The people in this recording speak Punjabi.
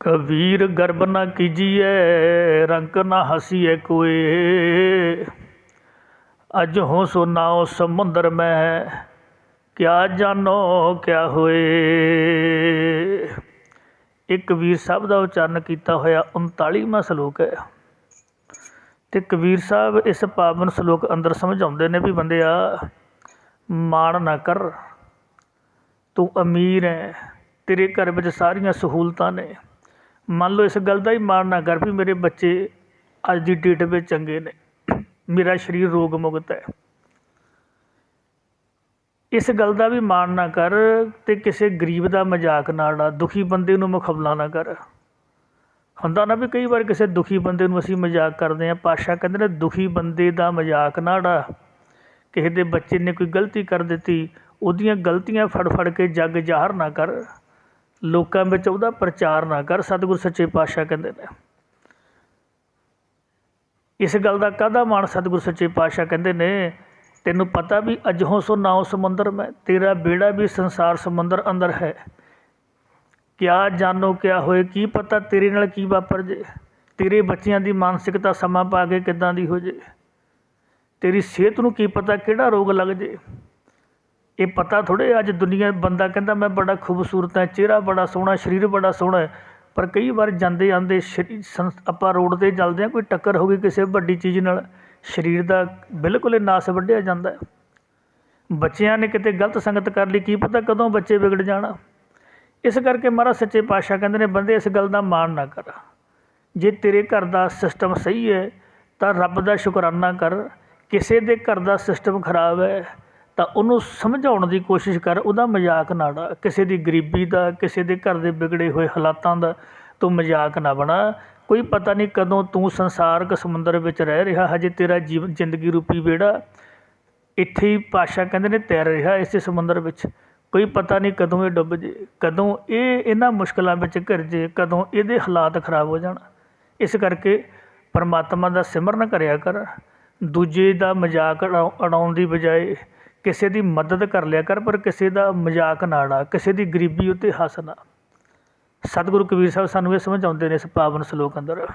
ਕਬੀਰ ਗਰਬ ਨਾ ਕੀਜੀਐ, ਰੰਕ ਨਾ ਹਸੀਐ ਕੋਏ ਅਜ ਹੋ ਸੋ ਨਾਉ ਸਮੁੰਦਰ ਮੈਂ, ਕਿਆ ਜਾਣੋ ਕਿਆ ਹੋਏ। ਇਹ ਕਬੀਰ ਸਾਹਿਬ ਦਾ ਉਚਾਰਨ ਕੀਤਾ ਹੋਇਆ 39ਵਾਂ ਸ਼ਲੋਕ ਹੈ। ਤੇ ਕਬੀਰ ਸਾਹਿਬ ਇਸ ਪਾਵਨ ਸ਼ਲੋਕ ਅੰਦਰ ਸਮਝਾਉਂਦੇ ਨੇ ਵੀ ਬੰਦਿਆ ਮਾਣ ਨਾ ਕਰ। ਤੂੰ ਅਮੀਰ ਹੈ, ਤੇਰੇ ਘਰ ਵਿੱਚ ਸਾਰੀਆਂ ਸਹੂਲਤਾਂ ਨੇ। ਮੰਨ ਲਓ ਇਸ ਗੱਲ ਦਾ ਹੀ ਮਾਣ ਨਾ ਕਰ ਵੀ ਮੇਰੇ ਬੱਚੇ ਅੱਜ ਦੀ ਡੇਟ ਵਿੱਚ ਚੰਗੇ ਨੇ। ਮੇਰਾ ਸਰੀਰ ਰੋਗ ਮੁਕਤ ਹੈ। ਇਸ ਗੱਲ ਦਾ ਵੀ ਮਾਣ ਨਾ ਕਰ ਤੇ ਕਿਸੇ ਗਰੀਬ ਦਾ ਮਜ਼ਾਕ ਨਾ ਉਡਾ, ਦੁਖੀ ਬੰਦੇ ਨੂੰ ਮੁਖਬਲਾ ਨਾ ਕਰ। ਹੁੰਦਾ ਨਾ ਵੀ ਕਈ ਵਾਰ ਕਿਸੇ ਦੁਖੀ ਬੰਦੇ ਨੂੰ ਅਸੀਂ ਮਜ਼ਾਕ ਕਰਦੇ ਹਾਂ ਪਾਸ਼ਾ ਕਹਿੰਦੇ ਨੇ ਦੁਖੀ ਬੰਦੇ ਦਾ ਮਜ਼ਾਕ ਨਾ ਉਡਾ। ਕਿਸੇ ਦੇ ਬੱਚੇ ਨੇ ਕੋਈ ਗਲਤੀ ਕਰ ਦਿੱਤੀ, ਉਹਦੀਆਂ ਗਲਤੀਆਂ ਫੜ ਫੜ ਕੇ ਜੱਗ ਜ਼ਾਹਰ ਨਾ ਕਰ। ਲੋਕਾਂ ਵਿੱਚ ਉਹਦਾ ਪ੍ਰਚਾਰ ਨਾ ਕਰ, ਸਤਿਗੁਰ ਸੱਚੇ ਪਾਤਸ਼ਾਹ ਕਹਿੰਦੇ ਨੇ। ਇਸ ਗੱਲ ਦਾ ਕਾਹਦਾ ਮਾਣ ਸਤਿਗੁਰ ਸੱਚੇ ਪਾਤਸ਼ਾਹ ਕਹਿੰਦੇ ਨੇ? ਤੈਨੂੰ ਪਤਾ ਵੀ ਅਜਹੋਂ ਸੋ ਨਾਉ ਸਮੁੰਦਰ ਮੈਂ, ਤੇਰਾ ਬੇੜਾ ਵੀ ਸੰਸਾਰ ਸਮੁੰਦਰ ਅੰਦਰ ਹੈ। ਕਿਆ ਜਾਣੋ, ਕਿਆ ਹੋਏ, ਕੀ ਪਤਾ ਤੇਰੇ ਨਾਲ ਕੀ ਵਾਪਰ ਜੇ? ਤੇਰੇ ਬੱਚਿਆਂ ਦੀ ਮਾਨਸਿਕਤਾ ਸਮਾਂ ਪਾ ਕੇ ਕਿੱਦਾਂ ਦੀ ਹੋ ਜੇ? ਤੇਰੀ ਸਿਹਤ ਨੂੰ ਕੀ ਪਤਾ ਕਿਹੜਾ ਰੋਗ ਲੱਗ ਜੇ? ਇਹ ਪਤਾ ਥੋੜ੍ਹੇ, ਅੱਜ ਦੁਨੀਆ ਬੰਦਾ ਕਹਿੰਦਾ ਮੈਂ ਬੜਾ ਖੂਬਸੂਰਤ ਹੈ, ਚਿਹਰਾ ਬੜਾ ਸੋਹਣਾ, ਸਰੀਰ ਬੜਾ ਸੋਹਣਾ ਹੈ, ਪਰ ਕਈ ਵਾਰ ਜਾਂਦੇ ਆਂਦੇ ਆਪਾਂ ਰੋਡ ਤੇ ਚੱਲਦੇ ਹਾਂ, ਕੋਈ ਟੱਕਰ ਹੋ ਗਈ ਕਿਸੇ ਵੱਡੀ ਚੀਜ਼ ਨਾਲ, ਸਰੀਰ ਦਾ ਬਿਲਕੁਲ ਹੀ ਨਾਸ ਵੱਢਿਆ ਜਾਂਦਾ ਬੱਚਿਆਂ ਨੇ ਕਿਤੇ ਗਲਤ ਸੰਗਤ ਕਰ ਲਈ, ਕੀ ਪਤਾ ਕਦੋਂ ਬੱਚੇ ਵਿਗੜ ਜਾਣਾ। ਇਸ ਕਰਕੇ ਮਹਾਰਾਜ ਸੱਚੇ ਪਾਤਸ਼ਾਹ ਕਹਿੰਦੇ ਨੇ, ਬੰਦੇ ਇਸ ਗੱਲ ਦਾ ਮਾਣ ਨਾ ਕਰ। ਜੇ ਤੇਰੇ ਘਰ ਦਾ ਸਿਸਟਮ ਸਹੀ ਹੈ, ਤਾਂ ਰੱਬ ਦਾ ਸ਼ੁਕਰਾਨਾ ਕਰ, ਕਿਸੇ ਦੇ ਘਰ ਦਾ ਸਿਸਟਮ ਖਰਾਬ ਹੈ। ਤਾਂ ਉਹਨੂੰ ਸਮਝਾਉਣ ਦੀ ਕੋਸ਼ਿਸ਼ ਕਰ, ਉਹਦਾ ਮਜ਼ਾਕ ਨਾ ਉਡਾ ਕਿਸੇ ਦੀ ਗਰੀਬੀ ਦਾ, ਕਿਸੇ ਦੇ ਘਰ ਦੇ ਵਿਗੜੇ ਹੋਏ ਹਾਲਾਤਾਂ ਦਾ ਤੂੰ ਮਜ਼ਾਕ ਨਾ ਬਣਾ। ਕੋਈ ਪਤਾ ਨਹੀਂ ਕਦੋਂ ਤੂੰ ਸੰਸਾਰਕ ਸਮੁੰਦਰ ਵਿੱਚ ਰਹਿ ਰਿਹਾ, ਹਜੇ ਤੇਰਾ ਜੀਵਨ ਜ਼ਿੰਦਗੀ ਰੂਪੀ ਵਿਹੜਾ ਇੱਥੇ ਹੀ ਪਾਸ਼ਾ ਕਹਿੰਦੇ ਨੇ ਤੈਰ ਰਿਹਾ ਇਸੇ ਸਮੁੰਦਰ ਵਿੱਚ। ਕੋਈ ਪਤਾ ਨਹੀਂ ਕਦੋਂ ਇਹ ਡੁੱਬ ਜੇ, ਕਦੋਂ ਇਹ ਇਹਨਾਂ ਮੁਸ਼ਕਲਾਂ ਵਿੱਚ ਘਿਰ ਜੇ, ਕਦੋਂ ਇਹਦੇ ਹਾਲਾਤ ਖਰਾਬ ਹੋ ਜਾਣ। ਇਸ ਕਰਕੇ ਪਰਮਾਤਮਾ ਦਾ ਸਿਮਰਨ ਕਰਿਆ ਕਰ। ਦੂਜੇ ਦਾ ਮਜ਼ਾਕ ਉਡਾਉਣ ਦੀ ਬਜਾਏ ਕਿਸੇ ਦੀ ਮਦਦ ਕਰ ਲਿਆ ਕਰ, ਪਰ ਕਿਸੇ ਦਾ ਮਜ਼ਾਕ ਨਾ ਉਡਾ, ਕਿਸੇ ਦੀ ਗਰੀਬੀ ਉੱਤੇ ਹੱਸ ਨਾ। ਸਤਿਗੁਰੂ ਕਬੀਰ ਸਾਹਿਬ ਸਾਨੂੰ ਇਹ ਸਮਝਾਉਂਦੇ ਨੇ ਇਸ ਪਾਵਨ ਸ਼ਲੋਕ ਅੰਦਰ।